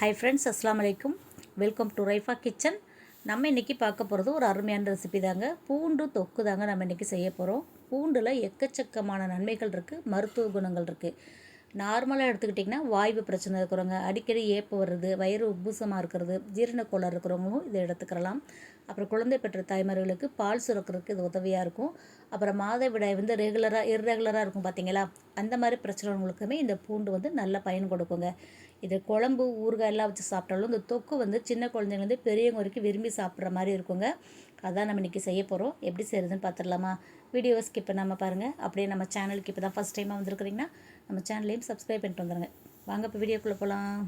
Hi friends அஸ்லாம் வலைக்கும் welcome to Raifa kitchen நம்ம இன்றைக்கி பார்க்க போகிறது ஒரு அருமையான ரெசிபி தாங்க. பூண்டு தொக்கு தாங்க நம்ம இன்றைக்கி செய்ய போகிறோம் பூண்டில் எக்கச்சக்கமான நன்மைகள் இருக்குது மருத்துவ குணங்கள் இருக்குது நார்மலாக எடுத்துக்கிட்டிங்கன்னா வாய்வு பிரச்சனை இருக்கிறவங்க அடிக்கடி ஏப்பு வருது வயிறு உப்புசமாக இருக்கிறது ஜீரணக்கோளாக இருக்கிறவங்களும் இதை எடுத்துக்கிறலாம் அப்புறம் குழந்தை பெற்ற தாய்மார்களுக்கு பால் சுரக்கிறதுக்கு இது உதவியாக இருக்கும். அப்புறம் மாதவிடாய் வந்து ரெகுலராக இர்ரெகுலராக இருக்கும் பார்த்தீங்களா அந்த மாதிரி பிரச்சனைகளுக்குமே இந்த பூண்டு வந்து நல்ல பயன் கொடுக்குங்க. இது குழம்பு ஊறுகாய் எல்லாம் வச்சு சாப்பிட்டாலும் இந்த தொக்கு வந்து சின்ன குழந்தைங்கலேருந்து பெரியவங்க வரைக்கும் விரும்பி சாப்பிட்ற மாதிரி இருக்குங்க. அதான் நம்ம இன்றைக்கி செய்ய போகிறோம் எப்படி செய்கிறதுன்னு பார்த்துடலாமா வீடியோ ஸ்கிப் பண்ணாமல் பாருங்கள் அப்படியே நம்ம சேனலுக்கு இப்போ தான் ஃபஸ்ட் டைமாக வந்திருக்கிறீங்கன்னா நம்ம சேனலையும் சப்ஸ்கிரைப் பண்ணிட்டு வந்துடுங்க வாங்க இப்போ வீடியோக்குள்ளே போகலாம்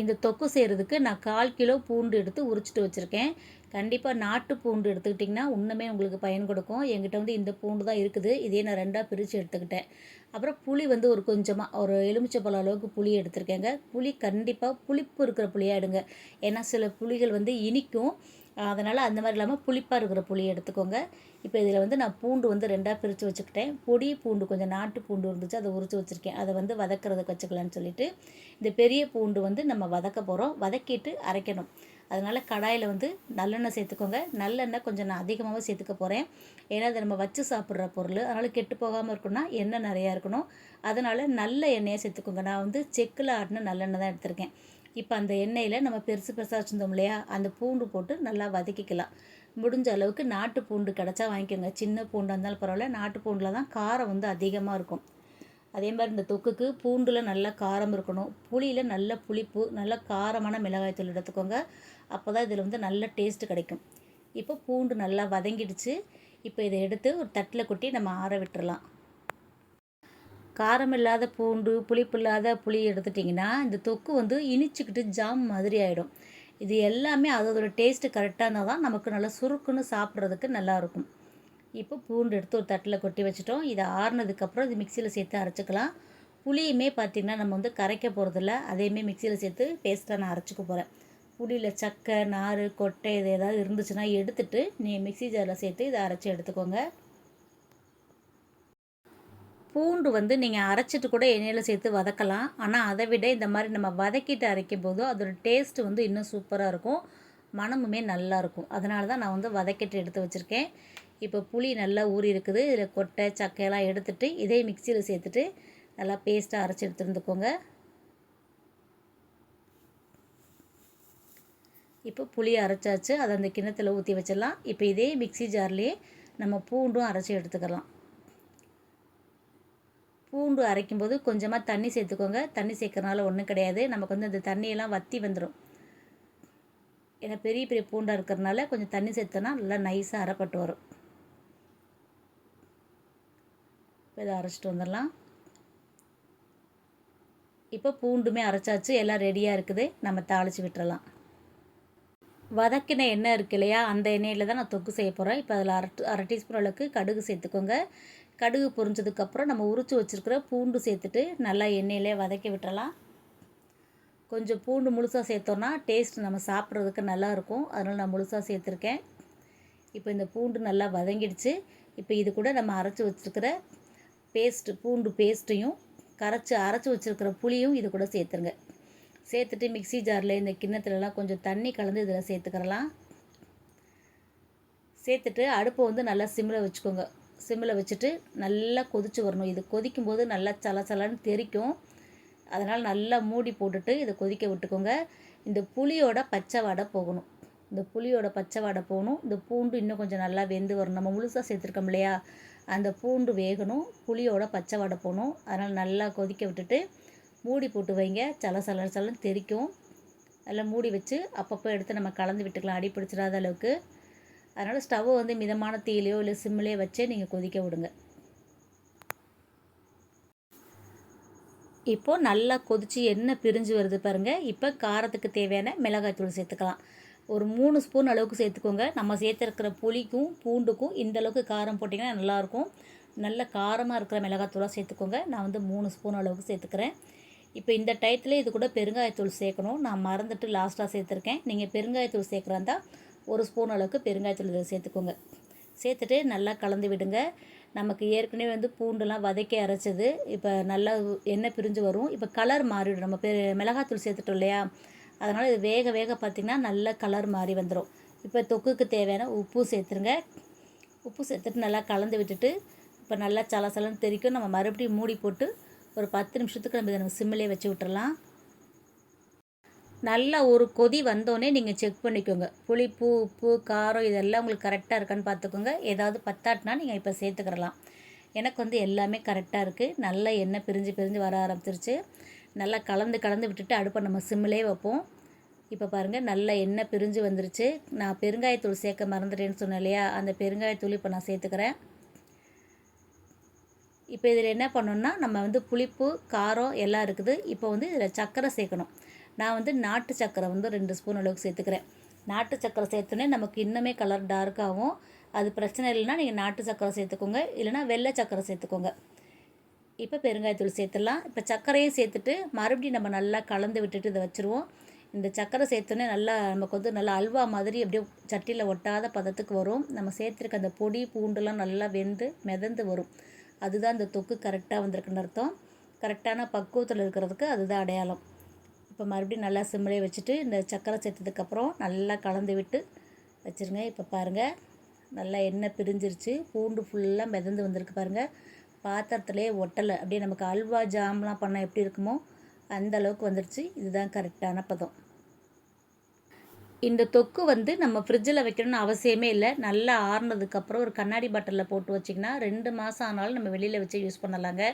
இந்த தொக்கு செய்கிறதுக்கு நான் கால் கிலோ பூண்டு எடுத்து உரிச்சிட்டு வச்சுருக்கேன். கண்டிப்பாக நாட்டு பூண்டு எடுத்துக்கிட்டிங்கன்னா இன்னுமே உங்களுக்கு பயன் கொடுக்கும். என்கிட்ட வந்து இந்த பூண்டு தான் இருக்குது. இதே நான் ரெண்டாக பிரித்து எடுத்துக்கிட்டேன். அப்புறம் புளி வந்து ஒரு கொஞ்சமாக ஒரு எலுமிச்சப்பழம் அளவுக்கு புளி எடுத்திருக்கேங்க. புளி கண்டிப்பாக புளிப்பு இருக்கிற புளியாக எடுங்க. ஏன்னா சில புளிகள் வந்து இனிக்கும். அதனால் அந்த மாதிரி இல்லாமல் புளிப்பாக இருக்கிற புளியை எடுத்துக்கோங்க. இப்போ இதில் வந்து நான் பூண்டு வந்து ரெண்டாக பிரித்து வச்சுக்கிட்டேன். பொடி பூண்டு கொஞ்சம் நாட்டு பூண்டு இருந்துச்சு அதை உரித்து வச்சுருக்கேன். அதை வந்து வதக்கிறதுக்கு வச்சுக்கலான்னு சொல்லிட்டு இந்த பெரிய பூண்டு வந்து நம்ம வதக்க போகிறோம் வதக்கிட்டு அரைக்கணும். அதனால் கடாயில் வந்து நல்லெண்ணெய் சேர்த்துக்கோங்க. நல்லெண்ணெய் கொஞ்சம் நான் அதிகமாகவே சேர்த்துக்க போகிறேன் ஏன்னா அதை நம்ம வச்சு சாப்பிட்ற பொருள். அதனால் கெட்டு போகாமல் இருக்கணும்னா எண்ணெய் நிறையா இருக்கணும். அதனால் நல்ல எண்ணெயை சேர்த்துக்கோங்க. நான் வந்து செக்கில் ஆட்டின நல்லெண்ணெய் தான் எடுத்திருக்கேன். இப்போ அந்த எண்ணெயில் நம்ம பெருசு பெருசாக வச்சுருந்தோம் இல்லையா? அந்த பூண்டு போட்டு நல்லா வதக்கிக்கலாம். முடிஞ்ச அளவுக்கு நாட்டு பூண்டு கிடச்சா வாங்கிக்கோங்க. சின்ன பூண்டாக இருந்தாலும் பரவாயில்ல. நாட்டு பூண்டில் தான் காரம் வந்து அதிகமாக இருக்கும். அதே மாதிரி இந்த தொக்குக்கு பூண்டில் நல்லா காரம் இருக்கணும். புளியில் நல்ல புளிப்பு நல்ல காரமான மிளகாய் தூள் எடுத்துக்கோங்க. அப்போ தான் இதில் வந்து நல்ல டேஸ்ட்டு கிடைக்கும். இப்போ பூண்டு நல்லா வதங்கிடுச்சு. இப்போ இதை எடுத்து ஒரு தட்டில் கொட்டி நம்ம ஆற விட்டுறலாம். காரம் இல்லாத பூண்டு புளிப்பு இல்லாத புளி எடுத்துட்டிங்கன்னா இந்த தொக்கு வந்து இனிச்சிக்கிட்டு ஜாம் மாதிரி ஆகிடும் இது எல்லாமே அதோட டேஸ்ட்டு கரெக்டாக இருந்தால் தான் நமக்கு நல்லா சுருக்குன்னு சாப்பிட்றதுக்கு நல்லாயிருக்கும் இப்போ பூண்டு எடுத்து ஒரு தட்டில் கொட்டி வச்சுட்டோம். இதை ஆறுனதுக்கப்புறம் இது மிக்சியில் சேர்த்து அரைச்சிக்கலாம். புளியுமே பார்த்திங்கன்னா நம்ம வந்து கரைக்க போகிறதில்ல அதையுமே மிக்சியில் சேர்த்து பேஸ்ட்டாக நான் அரைச்சிக்க போகிறேன் புளியில் சக்கை நார் கொட்டை இது ஏதாவது இருந்துச்சுன்னா எடுத்துகிட்டு நீ மிக்சி ஜாரில் சேர்த்து இதை அரைச்சி எடுத்துக்கோங்க. பூண்டு வந்து நீங்கள் அரைச்சிட்டு கூட எண்ணெயில் சேர்த்து வதக்கலாம். ஆனால் அதை விட இந்த மாதிரி நம்ம வதக்கிட்டு அரைக்கும் போது அதோட டேஸ்ட்டு வந்து இன்னும் சூப்பராக இருக்கும். மனமுமே நல்லாயிருக்கும் அதனால தான் நான் வந்து வதக்கிட்டு எடுத்து வச்சுருக்கேன். இப்போ புளி நல்லா ஊறி இருக்குது. இதில் கொட்டை சக்கையெல்லாம் எடுத்துகிட்டு இதே மிக்சியில் சேர்த்துட்டு நல்லா பேஸ்ட்டாக அரைச்சி எடுத்துருந்துக்கோங்க இப்போ புளி அரைச்சாச்சு. அதை அந்த கிணத்துல ஊற்றி வச்சிடலாம். இப்போ இதே மிக்சி ஜார்லேயே நம்ம பூண்டும் அரைச்சி எடுத்துக்கலாம். பூண்டு அரைக்கும்போது கொஞ்சமாக தண்ணி சேர்த்துக்கோங்க. தண்ணி சேர்க்கறனால ஒன்றும் கிடையாது. நமக்கு வந்து அந்த தண்ணியெல்லாம் வற்றி வந்துடும் ஏன்னா பெரிய பெரிய பூண்டாக இருக்கிறதுனால கொஞ்சம் தண்ணி சேர்த்தோன்னா நல்லா நைஸாக அரைப்பட்டு வரும். இப்போ இதை அரைச்சிட்டு வந்துடலாம். இப்போ பூண்டுமே அரைச்சாச்சு. எல்லாம் ரெடியாக இருக்குது. நம்ம தாளித்து விட்டுறலாம். வதக்கின எண்ணெய் இருக்கு இல்லையா? அந்த எண்ணெயில் தான் நான் தொக்கு செய்ய போகிறேன் இப்போ அதில் அரை அரை டீஸ்பூன் அளவுக்கு கடுகு சேர்த்துக்கோங்க. கடுகு பொரிஞ்சதுக்கப்புறம் நம்ம உரித்து வச்சுருக்கிற பூண்டு சேர்த்துட்டு நல்லா எண்ணெயிலே வதக்கி விட்டுறலாம். கொஞ்சம் பூண்டு முழுசாக சேர்த்தோன்னா டேஸ்ட் நம்ம சாப்பிட்றதுக்கு நல்லாயிருக்கும் அதனால் நான் முழுசாக சேர்த்துருக்கேன். இப்போ இந்த பூண்டு நல்லா வதங்கிடுச்சு. இப்போ இது கூட நம்ம அரைச்சி வச்சுருக்கிற பேஸ்ட்டு பூண்டு பேஸ்ட்டையும் கரைச்சி அரைச்சி வச்சுருக்கிற புளியும் இது கூட சேர்த்துருங்க. சேர்த்துட்டு மிக்சி ஜாரில் இந்த கிண்ணத்துலலாம் கொஞ்சம் தண்ணி கலந்து இதில் சேர்த்துக்கிறலாம். சேர்த்துட்டு அடுப்பை வந்து நல்லா சிம்மில் வச்சுக்கோங்க. சிம்மில் வச்சுட்டு நல்லா கொதித்து வரணும். இது கொதிக்கும் போது நல்லா சலசலன்னு தெரிக்கும். அதனால் நல்லா மூடி போட்டுட்டு இதை கொதிக்க விட்டுக்கோங்க. இந்த புளியோட பச்சை வடை போகணும். இந்த புளியோட பச்சை வடை போகணும். இந்த பூண்டு இன்னும் கொஞ்சம் நல்லா வெந்து வரும் நம்ம முழுசாக சேர்த்துருக்கோம் இல்லையா? அந்த பூண்டு வேகணும். புளியோட பச்சை வடை போகணும். அதனால் நல்லா கொதிக்க விட்டுட்டு மூடி போட்டு வைங்க. சல சல சலன்னு தெரிக்கும். நல்லா மூடி வச்சு அப்பப்போ எடுத்து நம்ம கலந்து விட்டுக்கலாம். அடி பிடிச்சிடாத அளவுக்கு. அதனால் ஸ்டவ்வை வந்து மிதமான தீயிலையோ இல்லை சிம்மிலையோ வச்சே நீங்கள் கொதிக்க விடுங்க. இப்போது நல்லா கொதித்து எண்ணெய் பிரிஞ்சு வருது பாருங்கள் இப்போ காரத்துக்கு தேவையான மிளகாய்த்தூள் சேர்த்துக்கலாம். ஒரு மூணு ஸ்பூன் அளவுக்கு சேர்த்துக்கோங்க. நம்ம சேர்த்துருக்கிற புளிக்கும் பூண்டுக்கும் இந்த அளவுக்கு காரம் போட்டிங்கன்னா நல்லாயிருக்கும். நல்ல காரமாக இருக்கிற மிளகாத்தூளாக சேர்த்துக்கோங்க. நான் வந்து மூணு ஸ்பூன் அளவுக்கு சேர்த்துக்கிறேன். இப்போ இந்த டயத்தில் இது கூட பெருங்காயத்தூள் சேர்க்கணும். நான் மறந்துட்டு லாஸ்ட்டாக சேர்த்துருக்கேன். நீங்கள் பெருங்காயத்தூள் சேர்க்குறாந்தா ஒரு ஸ்பூன் அளவுக்கு பெருங்காயத்தூள் சேர்த்துக்கோங்க. சேர்த்துட்டு நல்லா கலந்து விடுங்க. நமக்கு ஏற்கனவே வந்து பூண்டுலாம் வதக்கி அரைச்சது. இப்போ நல்லா எண்ணெய் பிரிஞ்சு வரும். இப்போ கலர் மாறிவிடும் நம்ம பெ மிளகாத்தூள் சேர்த்துட்டோம் இல்லையா? அதனால் இது வேக வேக பார்த்திங்கன்னா நல்ல கலர் மாறி வந்துடும் இப்போ தொக்குக்கு தேவையான உப்பு சேர்த்துருங்க. உப்பு சேர்த்துட்டு நல்லா கலந்து விட்டுட்டு இப்போ நல்லா சலசலன்னு தெரிக்கும். நம்ம மறுபடியும் மூடி போட்டு ஒரு பத்து நிமிஷத்துக்கு நம்ம இதை நம்ம சிம்மிலே வச்சு விட்டுறலாம். நல்லா ஒரு கொதி வந்தோடனே நீங்கள் செக் பண்ணிக்கோங்க. புளிப்பு உப்பு காரம் இதெல்லாம் உங்களுக்கு கரெக்டாக இருக்கான்னு பார்த்துக்கோங்க. ஏதாவது பத்தாட்டினா நீங்கள் இப்போ சேர்த்துக்கிறலாம் எனக்கு வந்து எல்லாமே கரெக்டாக இருக்குது நல்லா எண்ணெய் பிரிஞ்சு பிரிஞ்சு வர ஆரம்பிச்சிருச்சு. நல்லா கலந்து கலந்து விட்டுட்டு அடுப்பை நம்ம சிம்மிலே வைப்போம். இப்போ பாருங்கள் நல்ல எண்ணெய் பிரிஞ்சு வந்துருச்சு. நான் பெருங்காயத்தூள் சேர்க்க மறந்துட்டேன்னு சொன்னேன் இல்லையா? அந்த பெருங்காயத்தூள் இப்போ நான் சேர்த்துக்கிறேன். இப்போ இதில் என்ன பண்ணணும்னா நம்ம வந்து புளிப்பு காரம் எல்லாம் இருக்குது. இப்போ வந்து இதில் சர்க்கரை சேர்க்கணும். நான் வந்து நாட்டு சக்கரை வந்து ரெண்டு ஸ்பூன் அளவுக்கு சேர்த்துக்கிறேன். நாட்டு சக்கரை சேர்த்தோன்னே நமக்கு இன்னுமே கலர் டார்க்காகவும் அது பிரச்சனை இல்லைன்னா நீங்கள் நாட்டு சக்கரை சேர்த்துக்கோங்க. இல்லைனா வெள்ளை சக்கரை சேர்த்துக்கோங்க. இப்போ பெருங்காயத்தூள் சேர்த்துடலாம். இப்போ சர்க்கரையும் சேர்த்துட்டு மறுபடியும் நம்ம நல்லா கலந்து விட்டுட்டு இதை வச்சுருவோம். இந்த சர்க்கரை சேர்த்தோன்னே நல்லா நமக்கு வந்து நல்லா அல்வா மாதிரி அப்படியே சட்டியில் ஒட்டாத பதத்துக்கு வரும். நம்ம சேர்த்துருக்க அந்த பொடி பூண்டுலாம் நல்லா வெந்து மிதந்து வரும். அதுதான் இந்த தொக்கு கரெக்டாக வந்திருக்குன்னு அர்த்தம். கரெக்டான பக்குவத்தில் இருக்கிறதுக்கு அதுதான் அடையாளம். இப்போ மறுபடியும் நல்லா சிம்மிலே வச்சுட்டு இந்த சக்கரை சேர்த்ததுக்கப்புறம் நல்லா கலந்து விட்டு வச்சுருங்க. இப்போ பாருங்கள் நல்லா எண்ணெய் பிரிஞ்சிருச்சு. பூண்டு ஃபுல்லாக மிதந்து வந்திருக்கு பாருங்கள் பாத்திரத்துலேயே ஒட்டலை. அப்படியே நமக்கு அல்வா ஜாம்லாம் பண்ணால் எப்படி இருக்குமோ அந்த அளவுக்கு வந்துருச்சு. இதுதான் கரெக்டான பதம். இந்த தொக்கு வந்து நம்ம ஃப்ரிட்ஜில் வைக்கணும்னு அவசியமே இல்லை. நல்லா ஆறுனதுக்கப்புறம் ஒரு கண்ணாடி பாட்டிலில் போட்டு வச்சிங்கன்னா ரெண்டு மாதம் ஆனாலும் நம்ம வெளியில் வச்சு யூஸ் பண்ணலாங்க.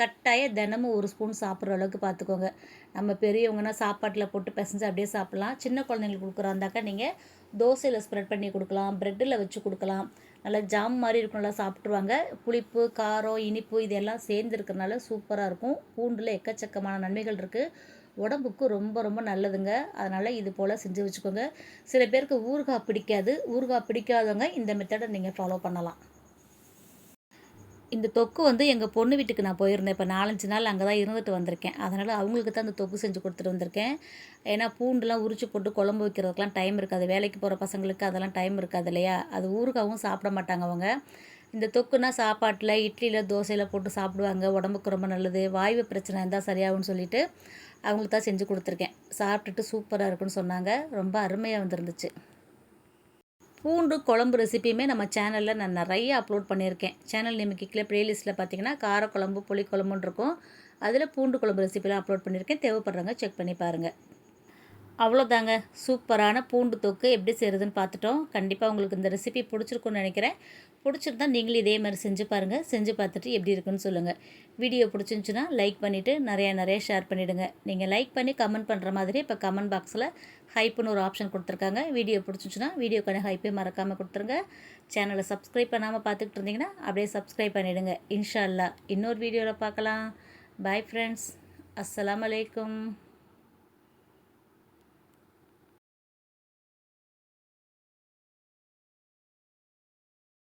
கட்டாய தினமும் ஒரு ஸ்பூன் சாப்பிட்ற அளவுக்கு பார்த்துக்கோங்க. நம்ம பெரியவங்கன்னா சாப்பாட்டில் போட்டு பிசைஞ்சு அப்படியே சாப்பிட்லாம். சின்ன குழந்தைங்களுக்கு கொடுக்குறாந்தாக்கா நீங்கள் தோசையில் ஸ்ப்ரெட் பண்ணி கொடுக்கலாம் ப்ரெட்டில் வச்சு கொடுக்கலாம். நல்லா ஜாம் மாதிரி இருக்கும்ல சாப்பிட்ருவாங்க புளிப்பு காரம் இனிப்பு இதெல்லாம் சேர்ந்து இருக்கிறனால சூப்பராக இருக்கும். பூண்டில் எக்கச்சக்கமான நன்மைகள் இருக்குது உடம்புக்கு ரொம்ப ரொம்ப நல்லதுங்க. அதனால் இது போல் செஞ்சு வச்சுக்கோங்க. சில பேருக்கு ஊறுகாய் பிடிக்காது. ஊறுகாய் பிடிக்காதவங்க இந்த மெத்தடை நீங்கள் ஃபாலோ பண்ணலாம். இந்த தொக்கு வந்து எங்கள் பொண்ணு வீட்டுக்கு நான் போயிருந்தேன். இப்போ நாலஞ்சு நாள் அங்கே தான் இருந்துட்டு வந்திருக்கேன். அதனால் அவங்களுக்கு தான் அந்த தொக்கு செஞ்சு கொடுத்துட்டு வந்திருக்கேன். ஏன்னா பூண்டுலாம் உரிச்சு போட்டு குழம்பு வைக்கிறதுக்கெலாம் டைம் இருக்காது. வேலைக்கு போகிற பசங்களுக்கு அதெல்லாம் டைம் இருக்காது இல்லையா? அது ஊறுகாவும் சாப்பிட மாட்டாங்க அவங்க. இந்த தொக்குனா சாப்பாட்டில் இட்லியில் தோசையில் போட்டு சாப்பிடுவாங்க. உடம்புக்கு ரொம்ப நல்லது. வாய்வு பிரச்சனை இருந்தால் சரியாகும்னு சொல்லிட்டு அவங்களுக்கு தான் செஞ்சு கொடுத்துருக்கேன். சாப்பிட்டுட்டு சூப்பராக இருக்குன்னு சொன்னாங்க. ரொம்ப அருமையாக வந்துருந்துச்சு. பூண்டு குழம்பு ரெசிப்பியுமே நம்ம சேனலில் நான் நிறைய அப்லோட் பண்ணியிருக்கேன். சேனல் நேம் கீழே ப்ளேலிஸ்ட்டில் பார்த்தீங்கன்னா காரக்குழம்பு புளிக்குழம்புன்னு இருக்கும். அதில் பூண்டு குழம்பு ரெசிப்பிலாம் அப்லோட் பண்ணியிருக்கேன். தேவைப்படுறவங்க செக் பண்ணி பாருங்கள் அவ்வளோதாங்க. சூப்பரான பூண்டு தொக்கு எப்படி செய்கிறதுன்னு பார்த்துட்டோம். கண்டிப்பாக உங்களுக்கு இந்த ரெசிபி பிடிச்சிருக்குன்னு நினைக்கிறேன். பிடிச்சிருந்தா நீங்களும் இதே மாதிரி செஞ்சு பாருங்கள் செஞ்சு பார்த்துட்டு எப்படி இருக்குன்னு சொல்லுங்கள் வீடியோ பிடிச்சிருந்துச்சுன்னா லைக் பண்ணிவிட்டு நிறையா நிறைய ஷேர் பண்ணிவிடுங்க நீங்கள் லைக் பண்ணி கமெண்ட் பண்ணுற மாதிரி இப்போ கமெண்ட் பாக்ஸில் ஹைப்புன்னு ஒரு ஆப்ஷன் கொடுத்துருக்காங்க. வீடியோ பிடிச்சிருந்துச்சுன்னா வீடியோக்கான ஹைப்பே மறக்காமல் கொடுத்துருங்க. சேனலை சப்ஸ்கிரைப் பண்ணாமல் பார்த்துக்கிட்டு இருந்தீங்கன்னா அப்படியே சப்ஸ்கிரைப் பண்ணிவிடுங்க இன்ஷால்லா இன்னொரு வீடியோவில் பார்க்கலாம். பாய் ஃப்ரெண்ட்ஸ் அஸ்லாம் அலைக்கும்